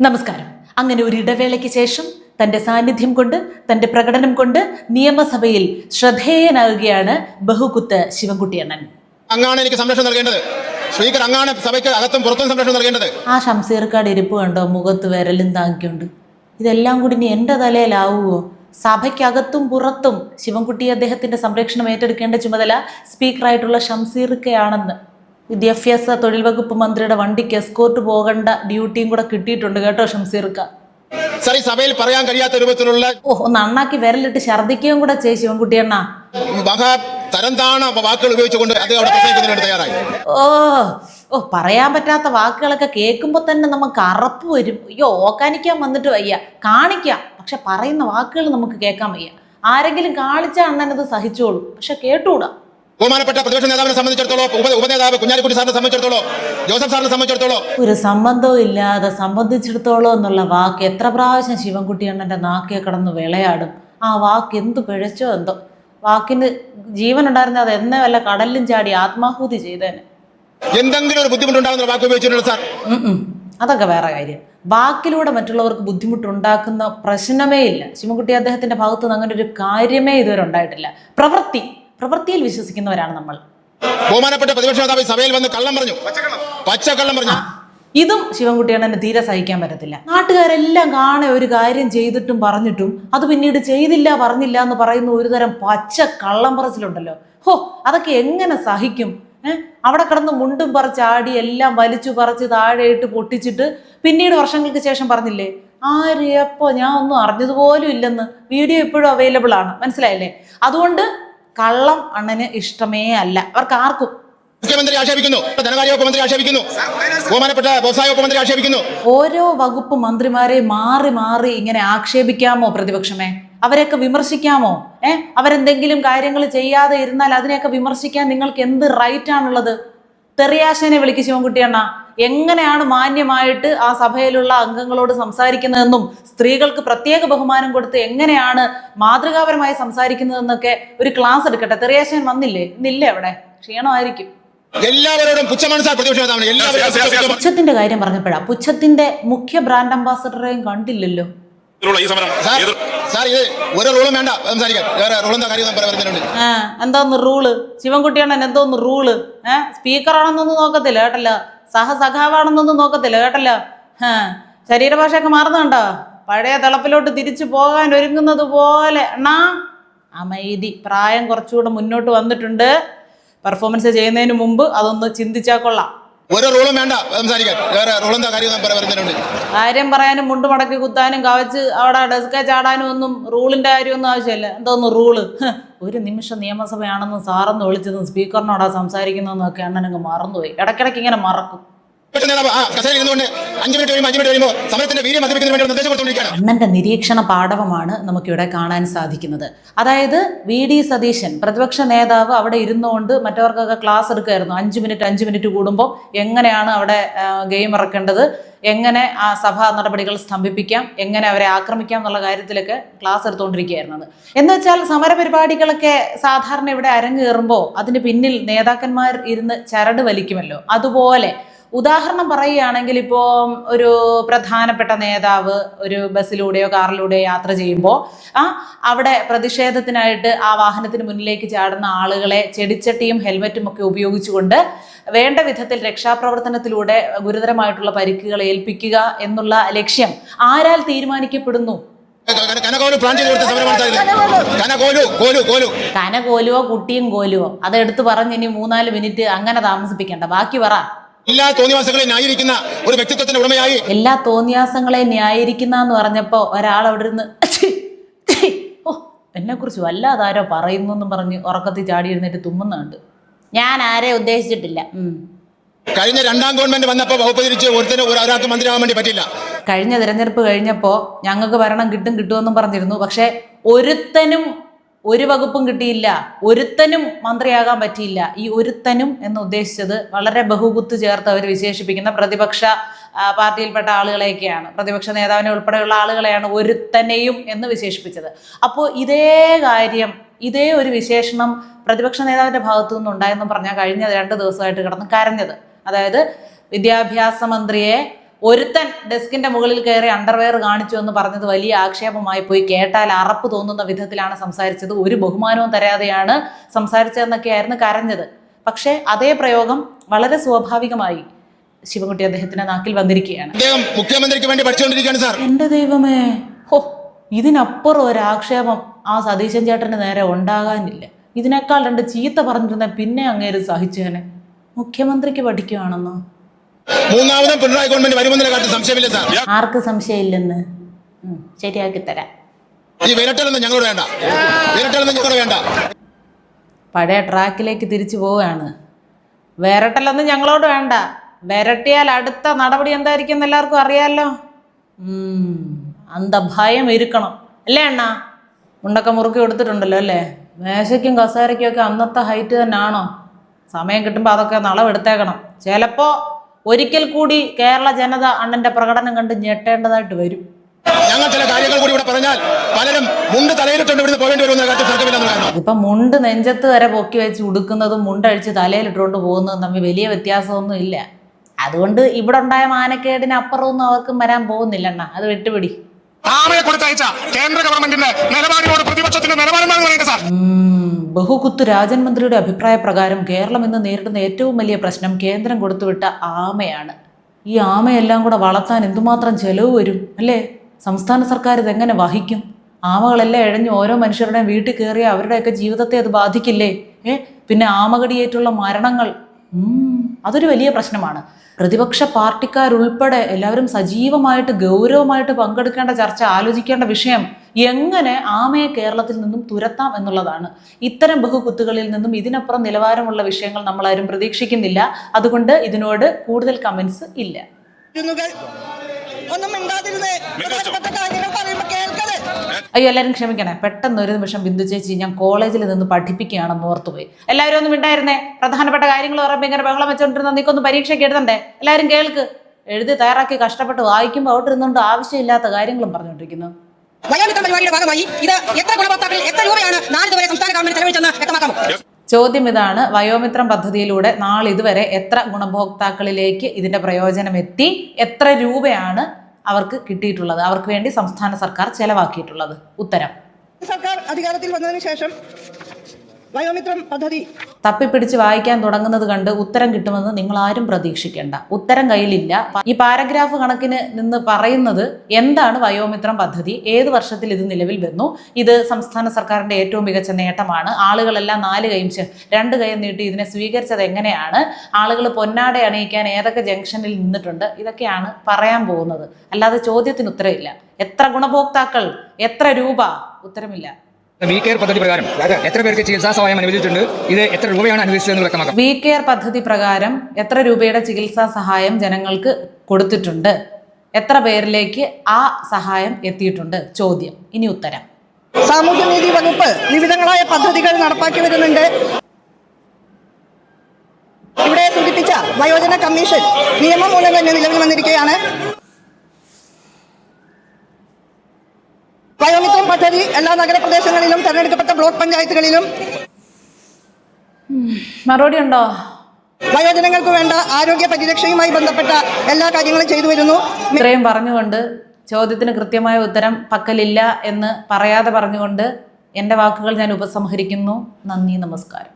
നമസ്കാരം. അങ്ങനെ ഒരു ഇടവേളയ്ക്ക് ശേഷം തന്റെ സാന്നിധ്യം കൊണ്ട് തന്റെ പ്രകടനം കൊണ്ട് നിയമസഭയിൽ ശ്രദ്ധേയനാകുകയാണ് ബഹുകുത്ത് ശിവൻകുട്ടിയണ്ണൻ. അങ്ങാണ് എനിക്ക് സംരക്ഷണം നൽകേണ്ടത്. സ്പീക്കർ അങ്ങാണ് സഭയ്ക്ക് അകത്തും പുറത്തും സംരക്ഷണം നൽകേണ്ടത്. ആ ഷംസീർക്കാട് ഇരിപ്പ് കണ്ടോ? മുഖത്ത് വിരലും താങ്ങിക്കൊണ്ട്. ഇതെല്ലാം കൂടി ഇനി എന്റെ തലയിലാവുമോ സഭയ്ക്കകത്തും പുറത്തും ശിവൻകുട്ടി അദ്ദേഹത്തിന്റെ സംരക്ഷണം ഏറ്റെടുക്കേണ്ട ചുമതല സ്പീക്കറായിട്ടുള്ള ഷംസീർക്കയാണെന്ന് വിദ്യാഭ്യാസ തൊഴിൽ വകുപ്പ് മന്ത്രിയുടെ വണ്ടിക്ക് എസ്കോർട്ട് പോകേണ്ട ഡ്യൂട്ടിയും കൂടെ കിട്ടിയിട്ടുണ്ട് കേട്ടോ ഷംസീർക്ക. സർ ഈ സഭയിൽ പറയാൻ കഴിയാത്ത രൂപത്തിലുള്ള ഓ ഒന്ന് അണ്ണാക്കി വിരലിട്ട് ഛർദിക്കുകയും കൂടെ ചെയ് ശിവൻകുട്ടിയണ്ണ മഹാ തരം താണ വാക്കുകൾ ഉപയോഗിച്ചുകൊണ്ട് അത് അവിടെ പ്രസംഗിക്കുന്നതിന് തയ്യാറായി. ഓ ഓ പറയാൻ പറ്റാത്ത വാക്കുകളൊക്കെ കേൾക്കുമ്പോൾ തന്നെ നമുക്ക് അറപ്പ് വരും. അയ്യോ ഓക്കാനിക്കാൻ വന്നിട്ട് വയ്യ. കാണിക്കാം. പക്ഷെ പറയുന്ന വാക്കുകൾ നമുക്ക് കേൾക്കാൻ വയ്യ. ആരെങ്കിലും കാണിച്ച അണ്ണനത് സഹിച്ചോളൂ. പക്ഷെ കേട്ടൂടാ. ബഹുമാനപ്പെട്ട പ്രതിപക്ഷ നേതാവിനെ സംബന്ധിച്ചിടത്തോളം ഉപ ഉപനേതാവ് കുഞ്ഞാലിക്കുട്ടി സാറിനെ സംബന്ധിച്ചിടത്തോളം ജോസഫ് സാറിനെ സംബന്ധിച്ചിടത്തോളം ഒരു സംബന്ധവും ഇല്ലാതെ സംബന്ധിച്ചിടത്തോളം എന്നുള്ള വാക്ക് എത്ര പ്രാവശ്യം ശിവൻകുട്ടി അണ്ണന്റെ നാക്കിയെ കടന്ന് വിളയാടും. ആ വാക്ക് എന്ത് പിഴച്ചോ എന്തോ. വാക്കിന് ജീവൻ ഉണ്ടായിരുന്ന അത് എന്നെ വല്ല കടലിലും ചാടി ആത്മാഹൂതി ചെയ്തേനെ. എന്തെങ്കിലും ഒരു ബുദ്ധിമുട്ടുണ്ടാകുന്ന വാക്ക് സാർ. അതൊക്കെ വേറെ കാര്യം. വാക്കിലൂടെ മറ്റുള്ളവർക്ക് ബുദ്ധിമുട്ടുണ്ടാക്കുന്ന പ്രശ്നമേ ഇല്ല. ശിവൻകുട്ടി അദ്ദേഹത്തിന്റെ ഭാഗത്തുനിന്ന് അങ്ങനെ ഒരു കാര്യമേ ഇതുവരെ ഉണ്ടായിട്ടില്ല. പ്രവൃത്തി. പ്രവൃത്തിയിൽ വിശ്വസിക്കുന്നവരാണ് നമ്മൾ. ബഹുമാനപ്പെട്ട പ്രതിപക്ഷ നേതാവ് സഭയിൽ വന്ന് കള്ളം പറഞ്ഞു. പച്ചക്കള്ളം പറഞ്ഞു. ഇതും ശിവൻകുട്ടിയാണ് തീരെ സഹിക്കാൻ പറ്റത്തില്ല. നാട്ടുകാരെല്ലാം കാണെ ഒരു കാര്യം ചെയ്തിട്ടും പറഞ്ഞിട്ടും അത് പിന്നീട് ചെയ്തില്ല പറഞ്ഞില്ല എന്ന് പറയുന്ന ഒരു തരം പച്ച കള്ളം പറച്ചിലുണ്ടല്ലോ. ഹോ അതൊക്കെ എങ്ങനെ സഹിക്കും? ഏഹ് അവിടെ കിടന്ന് മുണ്ടും പറിച്ച് ആടി എല്ലാം വലിച്ചു പറിച്ച് താഴെയിട്ട് പൊട്ടിച്ചിട്ട് പിന്നീട് വർഷങ്ങൾക്ക് ശേഷം പറഞ്ഞില്ലേ ആര് എപ്പോ ഞാൻ ഒന്നും അറിഞ്ഞതുപോലും ഇല്ലെന്ന്. വീഡിയോ ഇപ്പോഴും അവൈലബിൾ ആണ്. മനസ്സിലായില്ലേ? അതുകൊണ്ട് കള്ളം അണ്ണന് ഇഷ്ടമേ അല്ല. അവർക്ക് ആർക്കും മുഖ്യമന്ത്രി ആക്ഷേപിക്കുന്നു. ധനകാര്യ വകുപ്പ് മന്ത്രി ആക്ഷേപിക്കുന്നു. ബഹുമാനപ്പെട്ട വ്യവസായ വകുപ്പ് മന്ത്രി ആക്ഷേപിക്കുന്നു. ഓരോ വകുപ്പ് മന്ത്രിമാരെ മാറി മാറി ഇങ്ങനെ ആക്ഷേപിക്കാമോ പ്രതിപക്ഷമേ? അവരെയൊക്കെ വിമർശിക്കാമോ? ഏഹ് അവരെന്തെങ്കിലും കാര്യങ്ങൾ ചെയ്യാതെ ഇരുന്നാൽ അതിനെയൊക്കെ വിമർശിക്കാൻ നിങ്ങൾക്ക് എന്ത് റൈറ്റ് ആണുള്ളത്? തെറിയാശനെ വിളിക്ക് ശിവൻകുട്ടിയണ്ണ. എങ്ങനെയാണ് മാന്യമായിട്ട് ആ സഭയിലുള്ള അംഗങ്ങളോട് സംസാരിക്കുന്നതെന്നും സ്ത്രീകൾക്ക് പ്രത്യേക ബഹുമാനം കൊടുത്ത് എങ്ങനെയാണ് മാതൃകാപരമായി സംസാരിക്കുന്നതെന്നൊക്കെ ഒരു ക്ലാസ് എടുക്കട്ടെ. തെറിയാശൻ വന്നില്ലേ? ഇന്നില്ലേ അവിടെ? ക്ഷീണമായിരിക്കും. എല്ലാവരോടും. പുച്ഛത്തിന്റെ കാര്യം പറഞ്ഞപ്പോഴാ. പുച്ഛത്തിന്റെ മുഖ്യ ബ്രാൻഡ് അംബാസഡറെയും കണ്ടില്ലല്ലോ. ഈ സമരം സാർ ഏത് സാർ ഇത് ഒരു റൂളും വേണ്ട. സംസാരിക്കാൻ വേറെ കാര്യം എന്തോന്ന് റൂൾ? ശിവൻകുട്ടിയാണ് എന്തോന്ന് റൂൾ? ഏഹ് സ്പീക്കറാണെന്നൊന്നും നോക്കത്തില്ല കേട്ടല്ലോ? സഹസഖാവാണെന്നൊന്നും നോക്കത്തില്ല കേട്ടല്ലോ? ശരീരഭാഷയൊക്കെ മാറുന്നുണ്ടോ പഴയ തിളപ്പിലോട്ട് തിരിച്ചു പോകാൻ ഒരുങ്ങുന്നത് പോലെ. എണ്ണാ അമൈതി. പ്രായം കുറച്ചുകൂടെ മുന്നോട്ട് വന്നിട്ടുണ്ട്. പെർഫോമൻസ് ചെയ്യുന്നതിന് മുമ്പ് അതൊന്ന് ചിന്തിച്ചാൽ കൊള്ളാം. ഒരു വേണ്ട. സംസാരിക്കാൻ. വേറെ കാര്യം പറയാനും മുണ്ട് മടക്കി കുത്താനും കവച്ച് അവിടെ ഡെസ്കെ ചാടാനും ഒന്നും റൂളിന്റെ കാര്യമൊന്നും ആവശ്യമില്ല. എന്തോന്ന് റൂൾ? ഒരു നിമിഷം നിയമസഭയാണെന്ന് സാറെന്ന് വിളിച്ചതും സ്പീക്കറിനോടാ സംസാരിക്കുന്നതെന്നും ഒക്കെ അണ്ണനങ്ങ് മറന്നുപോയി. ഇടക്കിടക്ക് ഇങ്ങനെ മറക്കും. അണ്ണന്റെ നിരീക്ഷണ പാഠവമാണ് നമുക്കിവിടെ കാണാൻ സാധിക്കുന്നത്. അതായത് വി ഡി സതീശൻ പ്രതിപക്ഷ നേതാവ് അവിടെ ഇരുന്നുകൊണ്ട് മറ്റവർക്കൊക്കെ ക്ലാസ് എടുക്കുമായിരുന്നു അഞ്ച് മിനിറ്റ് അഞ്ച് മിനിറ്റ് കൂടുമ്പോൾ എങ്ങനെയാണ് അവിടെ ഗെയിം ഇറക്കേണ്ടത്? എങ്ങനെ ആ സഭാ നടപടികൾ സ്തംഭിപ്പിക്കാം? എങ്ങനെ അവരെ ആക്രമിക്കാം എന്നുള്ള കാര്യത്തിലൊക്കെ ക്ലാസ് എടുത്തുകൊണ്ടിരിക്കുകയായിരുന്നത്. എന്ന് വെച്ചാൽ സമരപരിപാടികളൊക്കെ സാധാരണ ഇവിടെ അരങ്ങേറുമ്പോൾ അതിന് പിന്നിൽ നേതാക്കന്മാർ ഇരുന്ന് ചരട് വലിക്കുമല്ലോ. അതുപോലെ ഉദാഹരണം പറയുകയാണെങ്കിൽ ഇപ്പോൾ ഒരു പ്രധാനപ്പെട്ട നേതാവ് ഒരു ബസ്സിലൂടെയോ കാറിലൂടെയോ യാത്ര ചെയ്യുമ്പോൾ ആ അവിടെ പ്രതിഷേധത്തിനായിട്ട് ആ വാഹനത്തിന് മുന്നിലേക്ക് ചാടുന്ന ആളുകളെ ചെടിച്ചട്ടിയും ഹെൽമറ്റും ഒക്കെ ഉപയോഗിച്ചുകൊണ്ട് വേണ്ട വിധത്തിൽ രക്ഷാപ്രവർത്തനത്തിലൂടെ ഗുരുതരമായിട്ടുള്ള പരിക്കുകൾ ഏൽപ്പിക്കുക എന്നുള്ള ലക്ഷ്യം ആരാൽ തീരുമാനിക്കപ്പെടുന്നു? കനകോലുവോ കുട്ടിയും കോലുവോ? അതെടുത്ത് പറഞ്ഞ് ഇനി മൂന്നാൽ മിനിറ്റ് അങ്ങനെ താമസിപ്പിക്കണ്ട. ബാക്കി പറ. എല്ലാ തോന്നിവാസങ്ങളെ ന്യായീകരിക്കുന്ന ഒരു വ്യക്തിത്വത്തിന്റെ ഉടമയായി എല്ലാ തോന്നിയാസങ്ങളെ ന്യായീകരിക്കുന്ന എന്ന് പറഞ്ഞപ്പോ ഒരാൾ അവിടെ ഇരുന്ന് എന്നെ കുറിച്ച് ഓ വല്ലാതാരോ പറയുന്നു എന്നും പറഞ്ഞ് ഉറക്കത്തിൽ ചാടി എഴുന്നേറ്റ് തുമ്മുന്നുണ്ട്. ഞാൻ ആരെ ഉദ്ദേശിച്ചിട്ടില്ല. കഴിഞ്ഞ രണ്ടാം ഗവൺമെന്റ് വന്നപ്പോ വകുപ്പ് തിരിച്ച് ഒരുത്തിന് ഒരാൾക്ക് മന്ത്രിയാവാൻ വേണ്ടി പറ്റില്ല കഴിഞ്ഞ തിരഞ്ഞെടുപ്പ് കഴിഞ്ഞപ്പോൾ ഞങ്ങൾക്ക് ഭരണം കിട്ടും കിട്ടുമെന്നും പറഞ്ഞിരുന്നു. പക്ഷെ ഒരുത്തനും ഒരു വകുപ്പും കിട്ടിയില്ല ഒരുത്തനും മന്ത്രിയാകാൻ പറ്റിയില്ല. ഈ ഒരുത്തനും എന്ന് ഉദ്ദേശിച്ചത് വളരെ ബഹുകുത്ത് ചേർത്ത് അവർ വിശേഷിപ്പിക്കുന്ന പ്രതിപക്ഷ പാർട്ടിയിൽപ്പെട്ട ആളുകളെയൊക്കെയാണ്. പ്രതിപക്ഷ നേതാവിനെ ഉൾപ്പെടെയുള്ള ആളുകളെയാണ് ഒരുത്തനെയും എന്ന് വിശേഷിപ്പിച്ചത്. അപ്പോൾ ഇതേ കാര്യം ഇതേ ഒരു വിശേഷണം പ്രതിപക്ഷ നേതാവിന്റെ ഭാഗത്തു നിന്നുണ്ടായെന്ന് പറഞ്ഞാൽ കഴിഞ്ഞ രണ്ട് ദിവസമായിട്ട് കിടന്ന് കരഞ്ഞത്. അതായത് വിദ്യാഭ്യാസ മന്ത്രിയെ ഒരുത്തൻ ഡെസ്കിന്റെ മുകളിൽ കയറി അണ്ടർവെയർ കാണിച്ചു എന്ന് പറഞ്ഞത് വലിയ ആക്ഷേപമായി പോയി. കേട്ടാൽ അറപ്പ് തോന്നുന്ന വിധത്തിലാണ് സംസാരിച്ചത്. ഒരു ബഹുമാനവും തരാതെയാണ് സംസാരിച്ചതെന്നൊക്കെയായിരുന്നു കരഞ്ഞത്. പക്ഷേ അതേ പ്രയോഗം വളരെ സ്വാഭാവികമായി ശിവൻകുട്ടി അദ്ദേഹത്തിന്റെ നാക്കിൽ വന്നിരിക്കുകയാണ്. മുഖ്യമന്ത്രിക്ക് വേണ്ടി പഠിച്ചുകൊണ്ടിരിക്കുകയാണ് സാർ. എന്റെ ദൈവമേ. ഹോ ഇതിനപ്പുറം ഒരു ആക്ഷേപം ആ സതീശൻ ചേട്ടന് നേരെ ഉണ്ടാകാനില്ല. ഇതിനേക്കാൾ രണ്ട് ചീത്ത പറഞ്ഞിരുന്ന പിന്നെ അങ്ങേര് സഹിച്ചേനെ. മുഖ്യമന്ത്രിക്ക് പഠിക്കുകയാണെന്നോ മൂന്നാമതും പിണറായി ഗവൺമെന്റ് വരുമെന്നുള്ള കാര്യത്തിൽ സംശയമില്ല സാർ. ആർക്ക് സംശയമില്ലെന്ന്? ശരിയാക്കി തരാം. ഈ വിരട്ടലൊന്നും ഞങ്ങളോട് വേണ്ട. വിരട്ടലൊന്നും ഞങ്ങളോട് വേണ്ട. പഴയ ട്രാക്കിലേക്ക് തിരിച്ചു പോവുകയാണ്. വിരട്ടലൊന്നും ഞങ്ങളോട് വേണ്ട. വിരട്ടിയാൽ അടുത്ത നടപടി എന്തായിരിക്കും എന്ന് എല്ലാവർക്കും അറിയാലോ? അന്ധഭയം അന്ത ഭയം ഇരിക്കണം. അല്ലേ അണ്ണ? മുണ്ടൊക്കെ മുറുക്കി കൊടുത്തിട്ടുണ്ടല്ലോ അല്ലേ? മേശയ്ക്കും കസേരയ്ക്കും ഒക്കെ അന്നത്തെ ഹൈറ്റ് തന്നെയാണോ സമയം കിട്ടുമ്പോൾ അതൊക്കെ നളവെടുത്തേക്കണം. ചിലപ്പോൾ ഒരിക്കൽ കൂടി കേരള ജനത അണ്ണന്റെ പ്രകടനം കണ്ട് ഞെട്ടേണ്ടതായിട്ട് വരും. ഞങ്ങൾ ചില കാര്യങ്ങൾ കൂടി ഇവിടെ പറഞ്ഞാൽ പലരും മുണ്ട് തലയിലിട്ടുണ്ട് ഇവിടുന്ന് പോകേണ്ടി വരുമെന്ന കാരണം മുണ്ട് നെഞ്ചത്ത് വരെ പൊക്കി വെച്ച് ഉടുക്കുന്നതും മുണ്ടഴിച്ച് തലയിലിട്ടുകൊണ്ട് പോകുന്നതും തമ്മിൽ വലിയ വ്യത്യാസമൊന്നും ഇല്ല. അതുകൊണ്ട് ഇവിടെ ഉണ്ടായ മാനക്കേടിന് അപ്പുറമൊന്നും അവർക്കും വരാൻ പോകുന്നില്ല അണ്ണ അത് വിട്ടുപിടി. ആമയെ കൊടുത്തയച്ച കേന്ദ്ര ഗവൺമെന്റിന്റെ നിലപാടിനോട് പ്രതിപക്ഷത്തിന്റെ നിലപാടെന്താണ് പറയുന്നത് സാർ? ബഹുകുത്ത് രാജൻ മന്ത്രിയുടെ അഭിപ്രായ പ്രകാരം കേരളം ഇന്ന് നേരിടുന്ന ഏറ്റവും വലിയ പ്രശ്നം കേന്ദ്രം കൊടുത്തുവിട്ട ആമയാണ്. ഈ ആമയെല്ലാം കൂടെ വളർത്താൻ എന്തുമാത്രം ചെലവ് വരും അല്ലേ? സംസ്ഥാന സർക്കാർ ഇതെങ്ങനെ വഹിക്കും? ആമകളെല്ലാം ഇഴഞ്ഞ് ഓരോ മനുഷ്യരുടെയും വീട്ടിൽ കയറിയ അവരുടെയൊക്കെ ജീവിതത്തെ അത് ബാധിക്കില്ലേ? ഏ? പിന്നെ ആമകടിയേറ്റുള്ള മരണങ്ങൾ. അതൊരു വലിയ പ്രശ്നമാണ്. പ്രതിപക്ഷ പാർട്ടിക്കാരുൾപ്പെടെ എല്ലാവരും സജീവമായിട്ട് ഗൗരവമായിട്ട് പങ്കെടുക്കേണ്ട ചർച്ച ആലോചിക്കേണ്ട വിഷയം എങ്ങനെ ആമയെ കേരളത്തിൽ നിന്നും തുരത്താം എന്നുള്ളതാണ്. ഇത്തരം ബഹുകുത്തുകളിൽ നിന്നും ഇതിനപ്പുറം നിലവാരമുള്ള വിഷയങ്ങൾ നമ്മൾ ആരും പ്രതീക്ഷിക്കുന്നില്ല. അതുകൊണ്ട് ഇതിനോട് കൂടുതൽ കമന്റ്സ് ഇല്ല. ഒന്നും മിണ്ടാതിരുന്നേ പ്രധാനപ്പെട്ട കാര്യങ്ങൾ പറയുമ്പോ കേൾക്കത് അയ്യോ എല്ലാവരും ക്ഷമിക്കണേ. പെട്ടെന്ന് ഒരു നിമിഷം ബിന്ദു ചേച്ചി ഞാൻ കോളേജിൽ നിന്ന് പഠിപ്പിക്കുകയാണെന്ന് ഓർത്തുപോയി. എല്ലാവരും ഒന്നും ഉണ്ടായിരുന്നേ പ്രധാനപ്പെട്ട കാര്യങ്ങൾ പറയുമ്പോൾ ഇങ്ങനെ ബഹളം വെച്ചോണ്ടിരുന്ന നീക്കൊന്ന് പരീക്ഷയ്ക്ക് എഴുതണ്ടേ? എല്ലാവരും കേൾക്ക്. എഴുതി തയ്യാറാക്കി കഷ്ടപ്പെട്ട് വായിക്കുമ്പോൾ അവിടെ ഇരുന്നുകൊണ്ട് ആവശ്യമില്ലാത്ത കാര്യങ്ങളും പറഞ്ഞുകൊണ്ടിരിക്കുന്നു വയോമിത്രം പരിപാടിയുടെ ഭാഗമായി ഇത് എത്ര രൂപയാണ് നാളിതുവരെ സംസ്ഥാന ഗവൺമെന്റ് ചെലവഴിച്ചെന്ന് വ്യക്തമാക്കാമോ? ചോദ്യം ഇതാണ്. വയോമിത്രം പദ്ധതിയിലൂടെ നാളിതുവരെ എത്ര ഗുണഭോക്താക്കളിലേക്ക് ഇതിന്റെ പ്രയോജനം എത്തി എത്ര രൂപയാണ് അവർക്ക് കിട്ടിയിട്ടുള്ളത്. അവർക്ക് വേണ്ടി സംസ്ഥാന സർക്കാർ ചെലവാക്കിയിട്ടുള്ളത്. ഉത്തരം. സർക്കാർ അധികാരത്തിൽ വന്നതിന് ശേഷം വയോമിത്രം പദ്ധതി. തപ്പിപ്പിടിച്ച് വായിക്കാൻ തുടങ്ങുന്നത് കണ്ട് ഉത്തരം കിട്ടുമെന്ന് നിങ്ങൾ ആരും പ്രതീക്ഷിക്കേണ്ട. ഉത്തരം കയ്യിലില്ല. ഈ പാരഗ്രാഫ് കണക്കിന് നിന്ന് പറയുന്നത് എന്താണ് വയോമിത്രം പദ്ധതി? ഏത് വർഷത്തിൽ ഇത് നിലവിൽ വന്നു? ഇത് സംസ്ഥാന സർക്കാരിന്റെ ഏറ്റവും മികച്ച നേട്ടമാണ്. ആളുകളെല്ലാം നാല് കൈയും രണ്ട് കൈയും നീട്ടി ഇതിനെ സ്വീകരിച്ചത് എങ്ങനെയാണ്? ആളുകൾ പൊന്നാട അണിയിക്കാൻ ഏതൊക്കെ ജംഗ്ഷനിൽ നിന്നിട്ടുണ്ട്? ഇതൊക്കെയാണ് പറയാൻ പോകുന്നത്. അല്ലാതെ ചോദ്യത്തിന് ഉത്തരമില്ല. എത്ര ഗുണഭോക്താക്കൾ? എത്ര രൂപ? ഉത്തരമില്ല. വി കെയർ പദ്ധതി പ്രകാരം എത്ര പേർക്ക് ചികിത്സാ സഹായം അനുവദിച്ചിട്ടുണ്ട്? ഇത് എത്ര രൂപയാണ് അനുവദിച്ചതെന്ന് വ്യക്തമാക്കാം വി കെയർ പദ്ധതി പ്രകാരം എത്ര രൂപയുടെ ചികിത്സാ സഹായം ജനങ്ങൾക്ക് കൊടുത്തിട്ടുണ്ട്? എത്ര പേരിലേക്ക് ആ സഹായം എത്തിയിട്ടുണ്ട്? ചോദ്യം. ഇനി ഉത്തരം. സാമൂഹ്യനീതി വകുപ്പ് വിവിധങ്ങളായ പദ്ധതികൾ നടപ്പാക്കി വരുന്നുണ്ട്. ഇവിടെ സൂചിപ്പിച്ച വയോജന കമ്മീഷൻ നിയമം മൂലം തന്നെ നിലവിൽ വന്നിരിക്കുകയാണ് വയോമിത്രം പദ്ധതി എല്ലാ നഗരപ്രദേശങ്ങളിലും തെരഞ്ഞെടുക്കപ്പെട്ട ബ്ലോക്ക് പഞ്ചായത്തുകളിലും. മറുപടി ഉണ്ടോ? വയോജനങ്ങൾക്ക് വേണ്ട ആരോഗ്യ പരിരക്ഷയുമായി ബന്ധപ്പെട്ട എല്ലാ കാര്യങ്ങളും ചെയ്തു വരുന്നു. ഇത്രയും പറഞ്ഞുകൊണ്ട് ചോദ്യത്തിന് കൃത്യമായ ഉത്തരം പക്കലില്ല എന്ന് പറയാതെ പറഞ്ഞുകൊണ്ട് എന്റെ വാക്കുകൾ ഞാൻ ഉപസംഹരിക്കുന്നു. നന്ദി നമസ്കാരം.